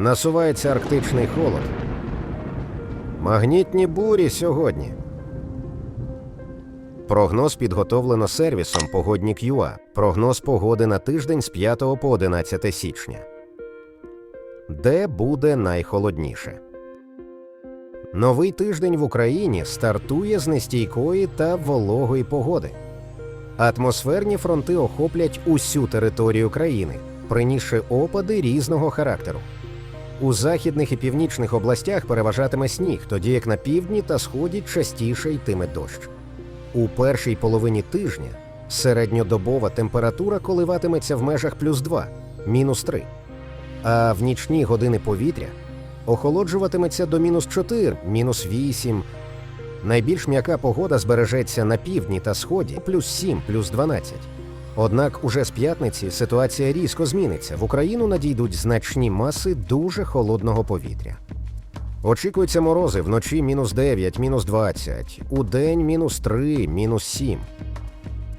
Насувається арктичний холод. Магнітні бурі сьогодні. Прогноз підготовлено сервісом Погоднік.ua. Прогноз погоди на тиждень з 5 по 11 січня. Де буде найхолодніше? Новий тиждень в Україні стартує з нестійкої та вологої погоди. Атмосферні фронти охоплять усю територію країни, принісши опади різного характеру. У західних і північних областях переважатиме сніг, тоді як на півдні та сході частіше йтиме дощ. У першій половині тижня середньодобова температура коливатиметься в межах плюс 2, мінус 3, а в нічні години повітря охолоджуватиметься до мінус 4, мінус 8. Найбільш м'яка погода збережеться на півдні та сході плюс 7, плюс 12. Однак уже з п'ятниці ситуація різко зміниться. В Україну надійдуть значні маси дуже холодного повітря. Очікуються морози вночі мінус 9, мінус 20, у день мінус 3, мінус 7.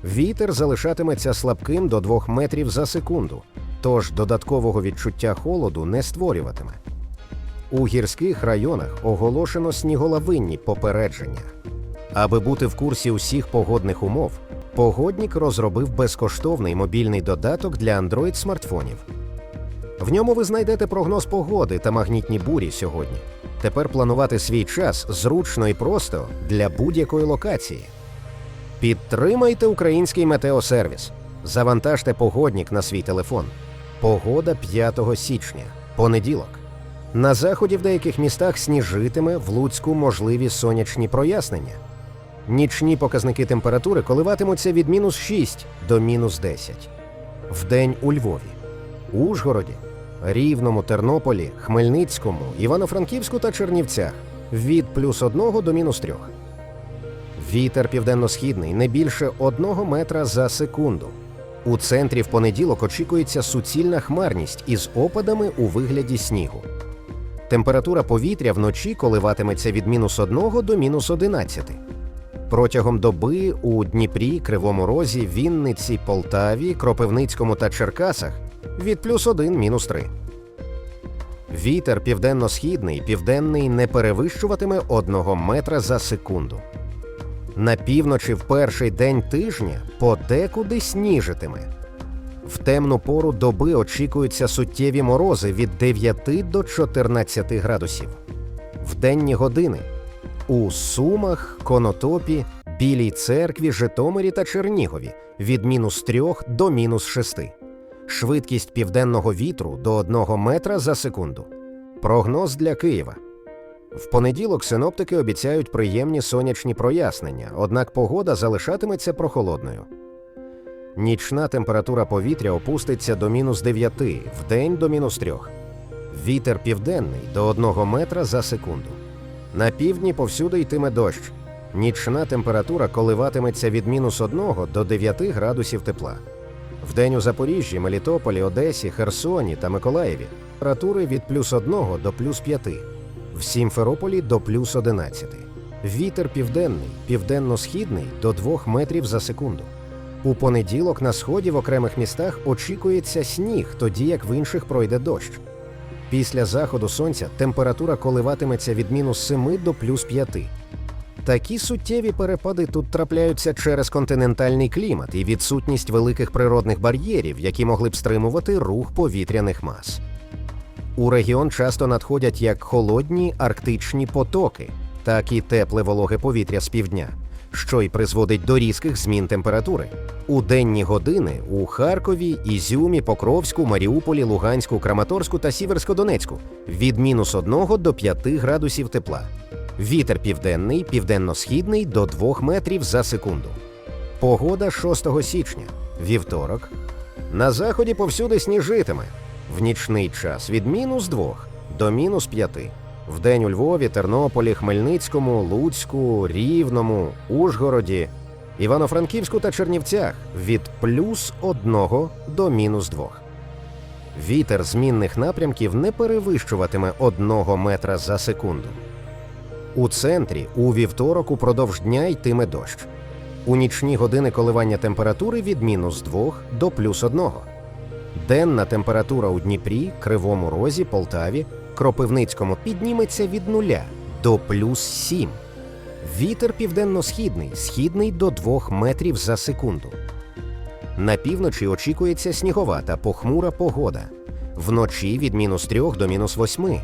Вітер залишатиметься слабким до 2 метрів за секунду, тож додаткового відчуття холоду не створюватиме. У гірських районах оголошено сніголовинні попередження. Аби бути в курсі усіх погодних умов, погоднік розробив безкоштовний мобільний додаток для Android смартфонів. В ньому ви знайдете прогноз погоди та магнітні бурі сьогодні. Тепер планувати свій час зручно і просто для будь-якої локації. Підтримайте український метеосервіс. Завантажте погоднік на свій телефон. Погода 5 січня, понеділок. На заході в деяких містах сніжитиме в Луцьку можливі сонячні прояснення. Нічні показники температури коливатимуться від мінус 6 до мінус 10. Вдень у Львові, Ужгороді, Рівному, Тернополі, Хмельницькому, Івано-Франківську та Чернівцях від плюс 1 до мінус 3. Вітер південно-східний не більше 1 метра за секунду. У центрі в понеділок очікується суцільна хмарність із опадами у вигляді снігу. Температура повітря вночі коливатиметься від мінус 1 до мінус 11. Протягом доби у Дніпрі, Кривому Розі, Вінниці, Полтаві, Кропивницькому та Черкасах від плюс 1 мінус 3. Вітер південно-східний, південний не перевищуватиме 1 метра за секунду. На півночі в перший день тижня подекуди сніжитиме. В темну пору доби очікуються суттєві морози від 9 до 14 градусів. В денні години у Сумах, Конотопі, Білій церкві, Житомирі та Чернігові від мінус 3 до мінус 6. Швидкість південного вітру до 1 метра за секунду. Прогноз для Києва. В понеділок синоптики обіцяють приємні сонячні прояснення, однак погода залишатиметься прохолодною. Нічна температура повітря опуститься до мінус 9, вдень до мінус 3. Вітер південний до 1 метра за секунду. На півдні повсюди йтиме дощ. Нічна температура коливатиметься від мінус 1 до 9 градусів тепла. Вдень у Запоріжжі, Мелітополі, Одесі, Херсоні та Миколаєві температури від плюс 1 до плюс 5, в Сімферополі до плюс 11. Вітер південний, південно-східний до 2 метрів за секунду. У понеділок на сході в окремих містах очікується сніг, тоді як в інших пройде дощ. Після заходу сонця температура коливатиметься від мінус 7 до плюс 5. Такі суттєві перепади тут трапляються через континентальний клімат і відсутність великих природних бар'єрів, які могли б стримувати рух повітряних мас. У регіон часто надходять як холодні арктичні потоки, так і тепле вологе повітря з півдня, що й призводить до різких змін температури. У денні години у Харкові, Ізюмі, Покровську, Маріуполі, Луганську, Краматорську та Сіверськодонецьку від мінус 1 до 5 градусів тепла. Вітер південний, південно-східний до 2 метрів за секунду. Погода 6 січня, вівторок. На заході повсюди сніжитиме. В нічний час від мінус 2 до мінус 5. Вдень у Львові, Тернополі, Хмельницькому, Луцьку, Рівному, Ужгороді, Івано-Франківську та Чернівцях від плюс 1 до мінус 2. Вітер змінних напрямків не перевищуватиме 1 метра за секунду. У центрі у вівторок упродовж дня йтиме дощ. У нічні години коливання температури від мінус 2 до плюс 1. Денна температура у Дніпрі, Кривому Розі, Полтаві, Кропивницькому підніметься від нуля до плюс 7. Вітер південно-східний, східний до 2 метрів за секунду. На півночі очікується снігова та похмура погода. Вночі від мінус 3 до мінус 8.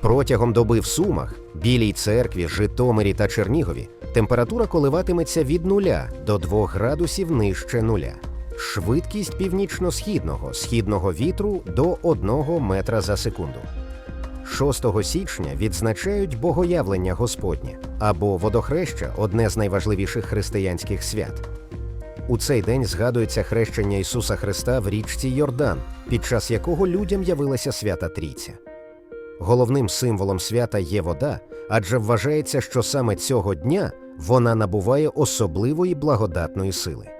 Протягом доби в Сумах, Білій церкві, Житомирі та Чернігові температура коливатиметься від 0 до 2 градусів нижче нуля. Швидкість північно-східного східного вітру до 1 метра за секунду. 6 січня відзначають Богоявлення Господнє або водохреща одне з найважливіших християнських свят. У цей день згадується хрещення Ісуса Христа в річці Йордан, під час якого людям явилася свята Трійця. Головним символом свята є вода, адже вважається, що саме цього дня вона набуває особливої благодатної сили.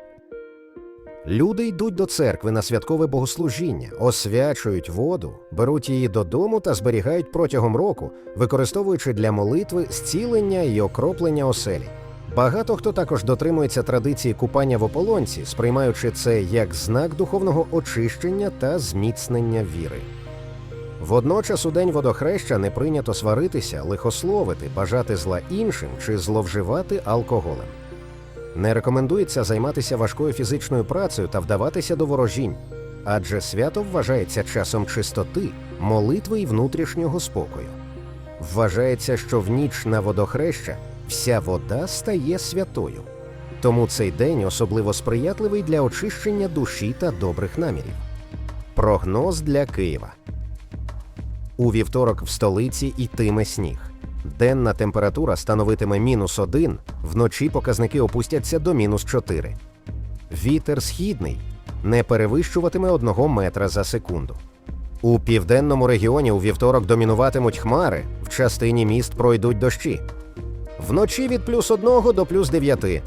Люди йдуть до церкви на святкове богослужіння, освячують воду, беруть її додому та зберігають протягом року, використовуючи для молитви зцілення і окроплення оселі. Багато хто також дотримується традиції купання в ополонці, сприймаючи це як знак духовного очищення та зміцнення віри. Водночас у день водохреща не прийнято сваритися, лихословити, бажати зла іншим чи зловживати алкоголем. Не рекомендується займатися важкою фізичною працею та вдаватися до ворожінь, адже свято вважається часом чистоти, молитви і внутрішнього спокою. Вважається, що в ніч на водохреща вся вода стає святою. Тому цей день особливо сприятливий для очищення душі та добрих намірів. Прогноз для Києва. У вівторок в столиці йтиме сніг. Денна температура становитиме мінус 1, вночі показники опустяться до мінус 4. Вітер східний не перевищуватиме 1 метра за секунду. У південному регіоні у вівторок домінуватимуть хмари, в частині міст пройдуть дощі. Вночі від плюс 1 до плюс 9.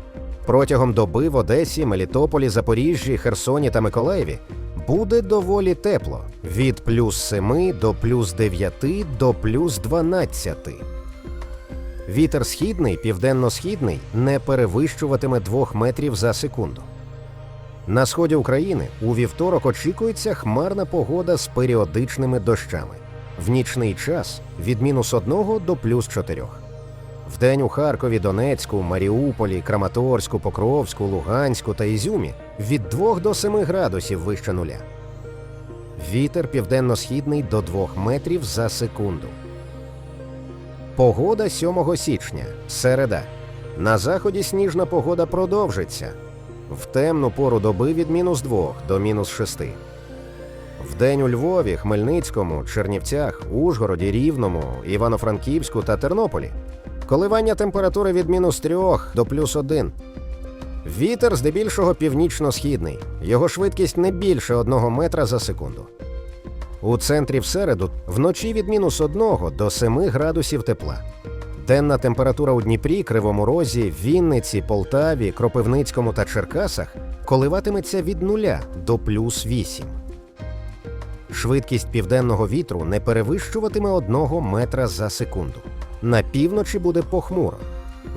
Протягом доби в Одесі, Мелітополі, Запоріжжі, Херсоні та Миколаєві буде доволі тепло від плюс 7 до плюс 9 до плюс 12. Вітер східний, південно-східний не перевищуватиме 2 метрів за секунду. На сході України у вівторок очікується хмарна погода з періодичними дощами. В нічний час від мінус 1 до плюс 4. Вдень у Харкові, Донецьку, Маріуполі, Краматорську, Покровську, Луганську та Ізюмі від 2 до 7 градусів вище нуля. Вітер південно-східний до 2 метрів за секунду. Погода 7 січня. Середа. На заході сніжна погода продовжиться. В темну пору доби від мінус 2 до мінус 6. Вдень у Львові, Хмельницькому, Чернівцях, Ужгороді, Рівному, Івано-Франківську та Тернополі. Коливання температури від мінус 3 до плюс 1. Вітер здебільшого північно-східний. Його швидкість не більше 1 метра за секунду. У центрі в середу вночі від мінус 1 до 7 градусів тепла. Денна температура у Дніпрі, Кривому Розі, Вінниці, Полтаві, Кропивницькому та Черкасах коливатиметься від 0 до плюс 8. Швидкість південного вітру не перевищуватиме 1 метра за секунду. На півночі буде похмуро.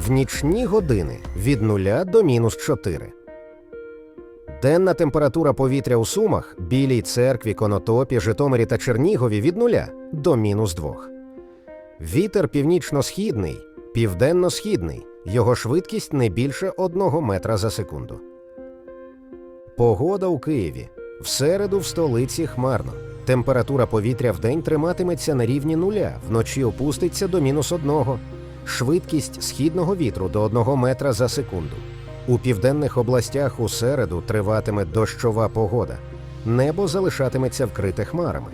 В нічні години від 0 до мінус 4. Денна температура повітря у Сумах, Білій церкві, Конотопі, Житомирі та Чернігові від 0 до мінус 2. Вітер північно-східний, південно-східний. Його швидкість не більше 1 метра за секунду. Погода у Києві. В середу в столиці хмарно. Температура повітря вдень триматиметься на рівні нуля, вночі опуститься до мінус 1. Швидкість східного вітру до 1 метра за секунду. У південних областях у середу триватиме дощова погода. Небо залишатиметься вкрите хмарами.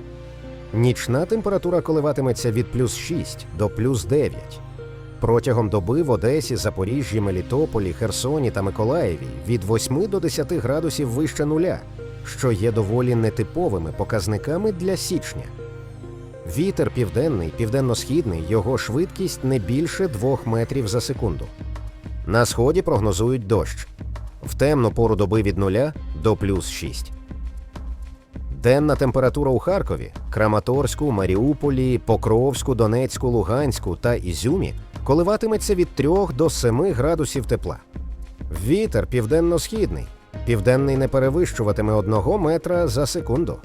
Нічна температура коливатиметься від плюс 6 до плюс 9. Протягом доби в Одесі, Запоріжжі, Мелітополі, Херсоні та Миколаєві від 8 до 10 градусів вище нуля, що є доволі нетиповими показниками для січня. Вітер південний, південно-східний, його швидкість не більше 2 метрів за секунду. На сході прогнозують дощ. В темну пору доби від 0 до плюс 6. Денна температура у Харкові, Краматорську, Маріуполі, Покровську, Донецьку, Луганську та Ізюмі коливатиметься від 3 до 7 градусів тепла. Вітер південно-східний, південний не перевищуватиме 1 метра за секунду.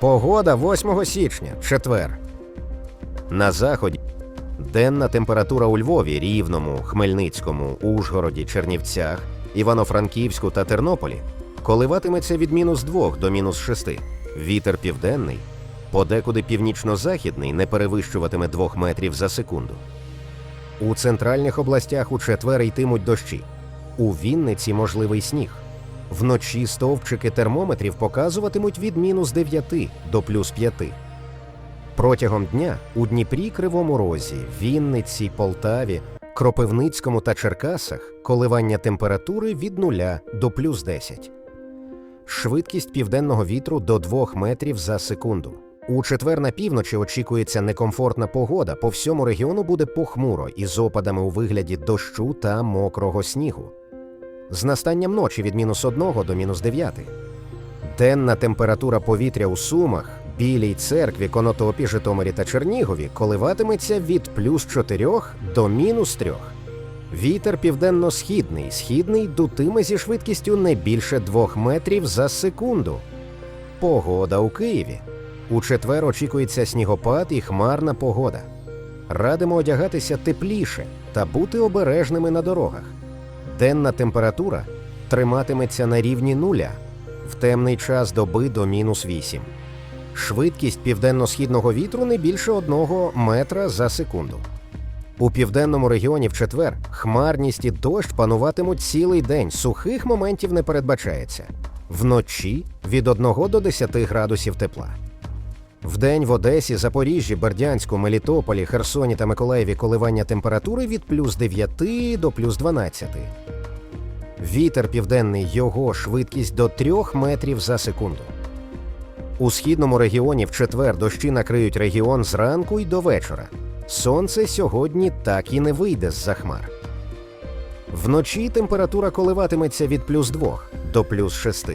Погода 8 січня, четвер. На заході денна температура у Львові, Рівному, Хмельницькому, Ужгороді, Чернівцях, Івано-Франківську та Тернополі коливатиметься від мінус 2 до мінус 6. Вітер південний, подекуди північно-західний не перевищуватиме 2 метрів за секунду. У центральних областях у четвер йтимуть дощі. У Вінниці можливий сніг. Вночі стовпчики термометрів показуватимуть від мінус 9 до плюс 5. Протягом дня у Дніпрі, Кривому Розі, Вінниці, Полтаві, Кропивницькому та Черкасах коливання температури від 0 до плюс 10. Швидкість південного вітру до 2 метрів за секунду. У четвер на півночі очікується некомфортна погода. По всьому регіону буде похмуро із опадами у вигляді дощу та мокрого снігу. З настанням ночі від мінус 1 до мінус 9. Денна температура повітря у Сумах, Білій церкві, Конотопі, Житомирі та Чернігові коливатиметься від плюс 4 до мінус 3. Вітер південно-східний, східний дутиме зі швидкістю не більше 2 метрів за секунду. Погода у Києві. У четвер очікується снігопад і хмарна погода. Радимо одягатися тепліше та бути обережними на дорогах. Денна температура триматиметься на рівні нуля в темний час доби до мінус 8. Швидкість південно-східного вітру не більше 1 метра за секунду. У південному регіоні в четвер хмарність і дощ пануватимуть цілий день. Сухих моментів не передбачається. Вночі від 1 до 10 градусів тепла. Вдень в Одесі, Запоріжжі, Бердянську, Мелітополі, Херсоні та Миколаєві коливання температури від плюс 9 до плюс 12. Вітер південний його швидкість до 3 метрів за секунду. У східному регіоні в четвер дощі накриють регіон зранку й до вечора. Сонце сьогодні так і не вийде з-за хмар. Вночі температура коливатиметься від плюс 2 до плюс 6.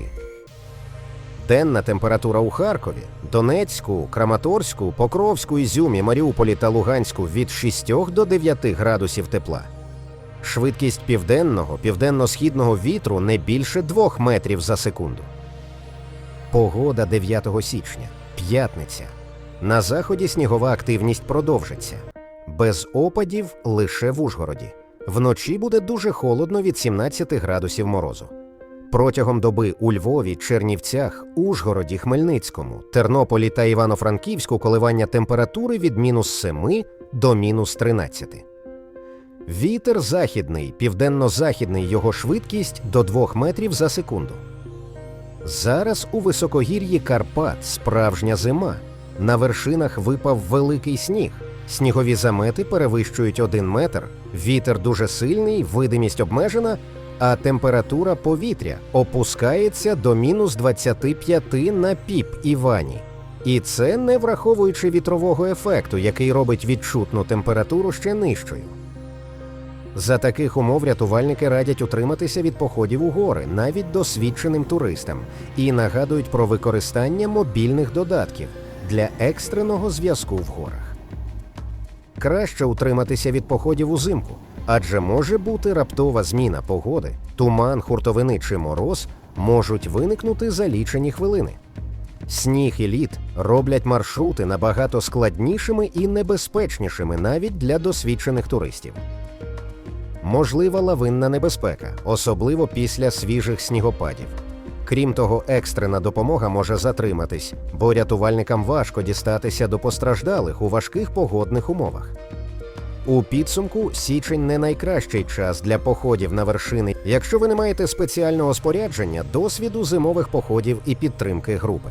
Денна температура у Харкові, Донецьку, Краматорську, Покровську, Ізюмі, Маріуполі та Луганську від 6 до 9 градусів тепла. Швидкість південного, південно-східного вітру не більше 2 метрів за секунду. Погода 9 січня, п'ятниця. На заході снігова активність продовжиться. Без опадів лише в Ужгороді. Вночі буде дуже холодно від 17 градусів морозу. Протягом доби у Львові, Чернівцях, Ужгороді, Хмельницькому, Тернополі та Івано-Франківську коливання температури від мінус 7 до мінус 13. Вітер західний, південно-західний його швидкість до 2 метрів за секунду. Зараз у високогір'ї Карпат справжня зима. На вершинах випав великий сніг. Снігові замети перевищують 1 метр, вітер дуже сильний, видимість обмежена, а температура повітря опускається до мінус 25 на піп Івані. І це не враховуючи вітрового ефекту, який робить відчутну температуру ще нижчою. За таких умов рятувальники радять утриматися від походів у гори навіть досвідченим туристам і нагадують про використання мобільних додатків для екстреного зв'язку в горах. Краще утриматися від походів узимку, адже може бути раптова зміна погоди, туман, хуртовини чи мороз можуть виникнути за лічені хвилини. Сніг і лід роблять маршрути набагато складнішими і небезпечнішими навіть для досвідчених туристів. Можлива лавинна небезпека, особливо після свіжих снігопадів. Крім того, екстрена допомога може затриматись, бо рятувальникам важко дістатися до постраждалих у важких погодних умовах. У підсумку січень не найкращий час для походів на вершини, якщо ви не маєте спеціального спорядження, досвіду зимових походів і підтримки групи.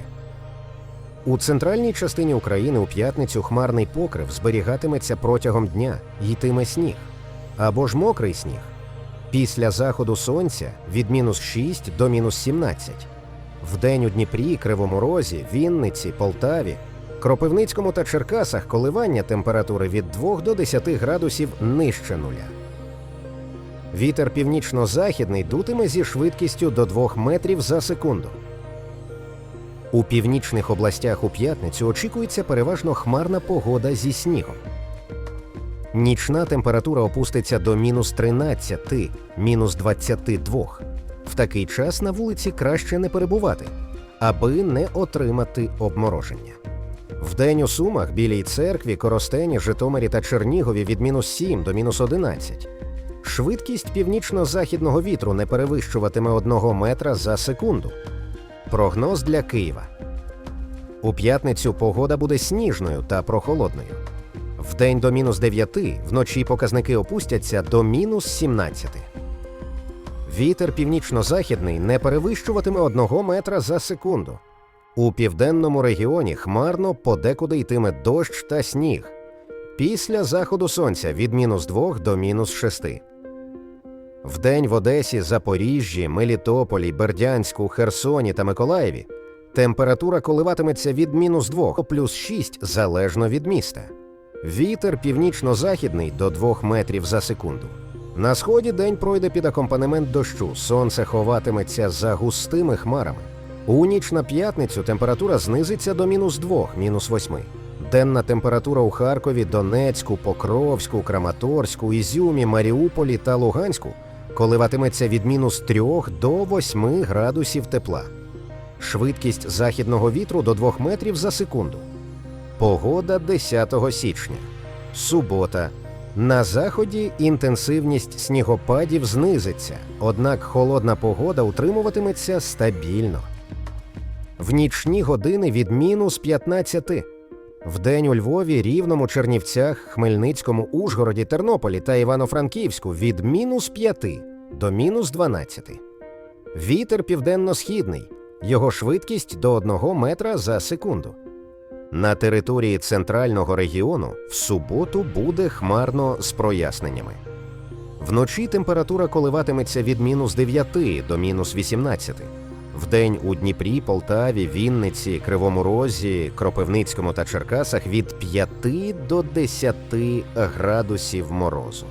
У центральній частині України у п'ятницю хмарний покрив зберігатиметься протягом дня, йтиме сніг або ж мокрий сніг. Після заходу сонця від мінус 6 до мінус 17. Вдень у Дніпрі, Кривому Розі, Вінниці, Полтаві, Кропивницькому та Черкасах коливання температури від 2 до 10 градусів нижче нуля. Вітер північно-західний дутиме зі швидкістю до 2 метрів за секунду. У північних областях у п'ятницю очікується переважно хмарна погода зі снігом. Нічна температура опуститься до мінус 13, мінус 22. В такий час на вулиці краще не перебувати, аби не отримати обмороження. Вдень у Сумах, Білій церкві, Коростені, Житомирі та Чернігові від мінус 7 до мінус 11. Швидкість північно-західного вітру не перевищуватиме 1 метра за секунду. Прогноз для Києва. У п'ятницю погода буде сніжною та прохолодною. Вдень до мінус 9, вночі показники опустяться до мінус 17. Вітер північно-західний не перевищуватиме 1 метра за секунду. У південному регіоні хмарно подекуди йтиме дощ та сніг. Після заходу сонця від мінус 2 до мінус 6. Вдень в Одесі, Запоріжжі, Мелітополі, Бердянську, Херсоні та Миколаєві температура коливатиметься від мінус 2 до плюс 6 залежно від міста. Вітер північно-західний до 2 метрів за секунду. На сході день пройде під акомпанемент дощу. Сонце ховатиметься за густими хмарами. У ніч на п'ятницю температура знизиться до мінус 2, мінус 8. Денна температура у Харкові, Донецьку, Покровську, Краматорську, Ізюмі, Маріуполі та Луганську коливатиметься від мінус 3 до 8 градусів тепла. Швидкість західного вітру до 2 метрів за секунду. Погода 10 січня. Субота. На заході інтенсивність снігопадів знизиться, однак холодна погода утримуватиметься стабільно. В нічні години від мінус 15. Вдень у Львові, Рівному, Чернівцях, Хмельницькому, Ужгороді, Тернополі та Івано-Франківську від мінус 5 до мінус 12. Вітер південно-східний. Його швидкість до 1 метра за секунду. На території центрального регіону в суботу буде хмарно з проясненнями. Вночі температура коливатиметься від мінус 9 до мінус 18. Вдень у Дніпрі, Полтаві, Вінниці, Кривому Розі, Кропивницькому та Черкасах від 5 до 10 градусів морозу.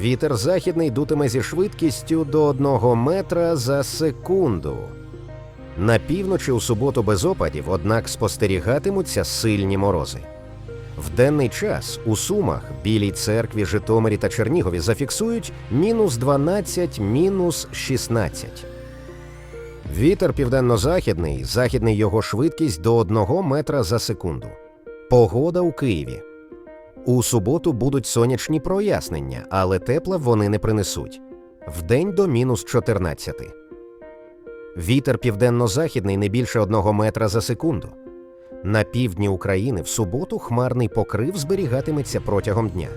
Вітер західний дутиме зі швидкістю до 1 метра за секунду. На півночі у суботу без опадів, однак спостерігатимуться сильні морози. В денний час у Сумах, Білій церкві, Житомирі та Чернігові зафіксують мінус 12, мінус 16. Вітер південно-західний, західний його швидкість до 1 метра за секунду. Погода у Києві. У суботу будуть сонячні прояснення, але тепла вони не принесуть. Вдень до мінус 14. Вітер південно-західний не більше 1 метра за секунду. На півдні України в суботу хмарний покрив зберігатиметься протягом дня.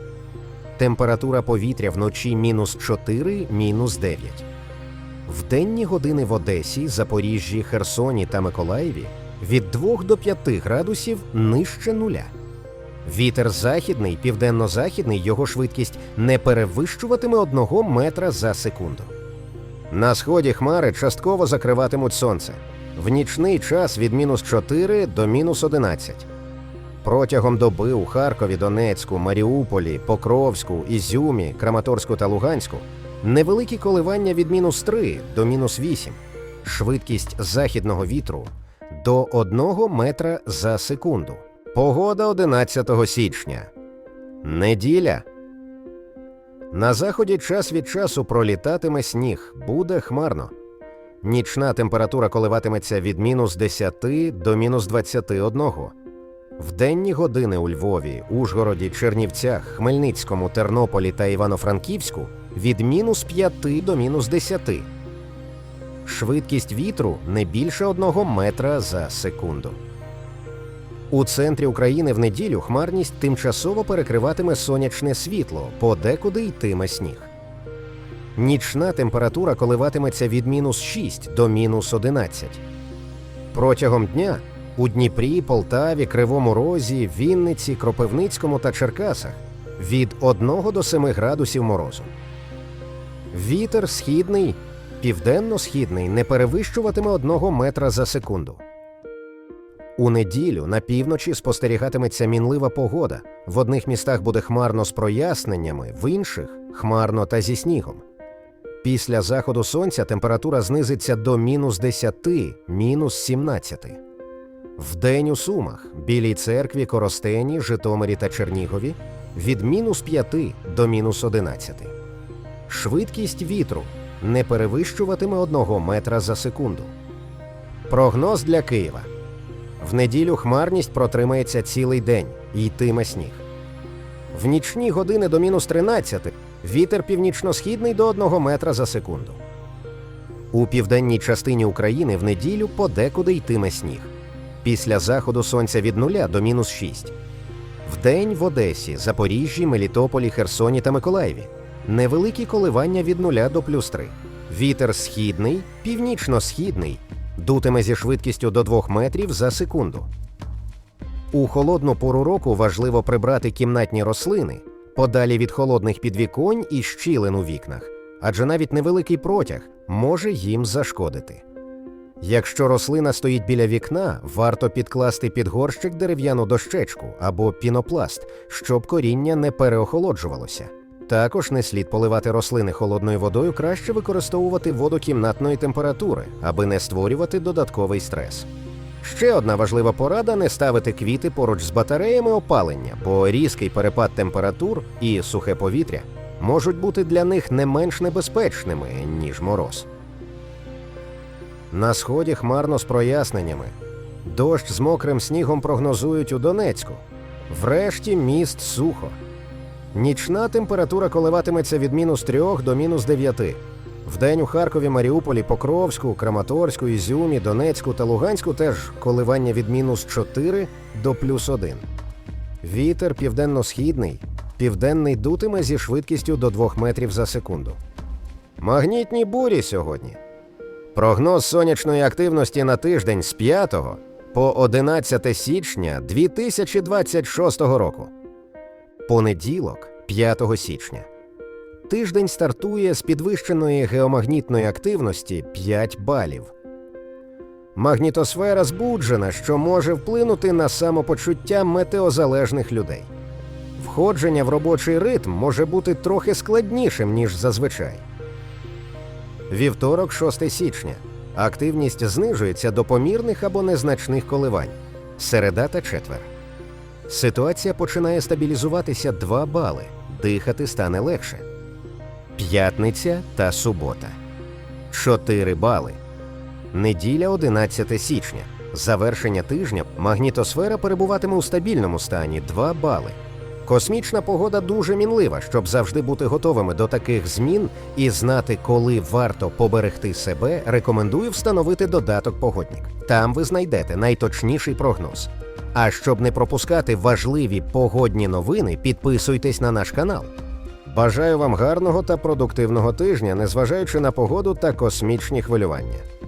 Температура повітря вночі мінус 4, мінус 9. В денні години в Одесі, Запоріжжі, Херсоні та Миколаєві від 2 до 5 градусів нижче нуля. Вітер західний, південно-західний, його швидкість не перевищуватиме 1 метра за секунду. На сході хмари частково закриватимуть сонце. В нічний час від мінус 4 до мінус 11. Протягом доби у Харкові, Донецьку, Маріуполі, Покровську, Ізюмі, Краматорську та Луганську невеликі коливання від мінус 3 до мінус 8. Швидкість західного вітру до 1 метра за секунду. Погода 11 січня. Неділя. На заході час від часу пролітатиме сніг, буде хмарно. Нічна температура коливатиметься від мінус 10 до мінус 21. В денні години у Львові, Ужгороді, Чернівцях, Хмельницькому, Тернополі та Івано-Франківську від мінус 5 до мінус 10. Швидкість вітру не більше 1 метра за секунду. У центрі України в неділю хмарність тимчасово перекриватиме сонячне світло, подекуди йтиме сніг. Нічна температура коливатиметься від мінус 6 до мінус 11. Протягом дня у Дніпрі, Полтаві, Кривому Розі, Вінниці, Кропивницькому та Черкасах від 1 до 7 градусів морозу. Вітер східний, південно-східний не перевищуватиме 1 метра за секунду. У неділю на півночі спостерігатиметься мінлива погода. В одних містах буде хмарно з проясненнями, в інших хмарно та зі снігом. Після заходу сонця температура знизиться до мінус 10, мінус 17. Вдень у Сумах, Білій церкві, Коростені, Житомирі та Чернігові від мінус 5 до мінус 11. Швидкість вітру не перевищуватиме 1 метра за секунду. Прогноз для Києва. В неділю хмарність протримається цілий день і йтиме сніг. В нічні години до мінус 13 вітер північно-східний до 1 метра за секунду. У південній частині України в неділю подекуди йтиме сніг. Після заходу сонця від 0 до мінус 6. Вдень в Одесі, Запоріжжі, Мелітополі, Херсоні та Миколаєві. Невеликі коливання від 0 до плюс 3. Вітер східний, північно-східний, дутиме зі швидкістю до 2 метрів за секунду. У холодну пору року важливо прибрати кімнатні рослини подалі від холодних підвіконь і щілин у вікнах, адже навіть невеликий протяг може їм зашкодити. Якщо рослина стоїть біля вікна, варто підкласти під горщик дерев'яну дощечку або пінопласт, щоб коріння не переохолоджувалося. Також не слід поливати рослини холодною водою, краще використовувати воду кімнатної температури, аби не створювати додатковий стрес. Ще одна важлива порада не ставити квіти поруч з батареями опалення, бо різкий перепад температур і сухе повітря можуть бути для них не менш небезпечними, ніж мороз. На сході хмарно з проясненнями. Дощ з мокрим снігом прогнозують у Донецьку. Врешті міст сухо. Нічна температура коливатиметься від мінус 3 до мінус 9. Вдень у Харкові, Маріуполі, Покровську, Краматорську, Ізюмі, Донецьку та Луганську теж коливання від мінус 4 до плюс 1. Вітер південно-східний, південний дутиме зі швидкістю до 2 метрів за секунду. Магнітні бурі сьогодні. Прогноз сонячної активності на тиждень з 5 по 11 січня 2026 року. Понеділок, 5 січня. Тиждень стартує з підвищеної геомагнітної активності 5 балів. Магнітосфера збуджена, що може вплинути на самопочуття метеозалежних людей. Входження в робочий ритм може бути трохи складнішим, ніж зазвичай. Вівторок, 6 січня. Активність знижується до помірних або незначних коливань. Середа та четвер. Ситуація починає стабілізуватися 2 бали. Дихати стане легше. П'ятниця та субота. 4 бали. Неділя 11 січня. Завершення тижня магнітосфера перебуватиме у стабільному стані 2 бали. Космічна погода дуже мінлива, щоб завжди бути готовими до таких змін і знати, коли варто поберегти себе, рекомендую встановити додаток Погоднік. Там ви знайдете найточніший прогноз. А щоб не пропускати важливі погодні новини, підписуйтесь на наш канал. Бажаю вам гарного та продуктивного тижня, незважаючи на погоду та космічні хвилювання.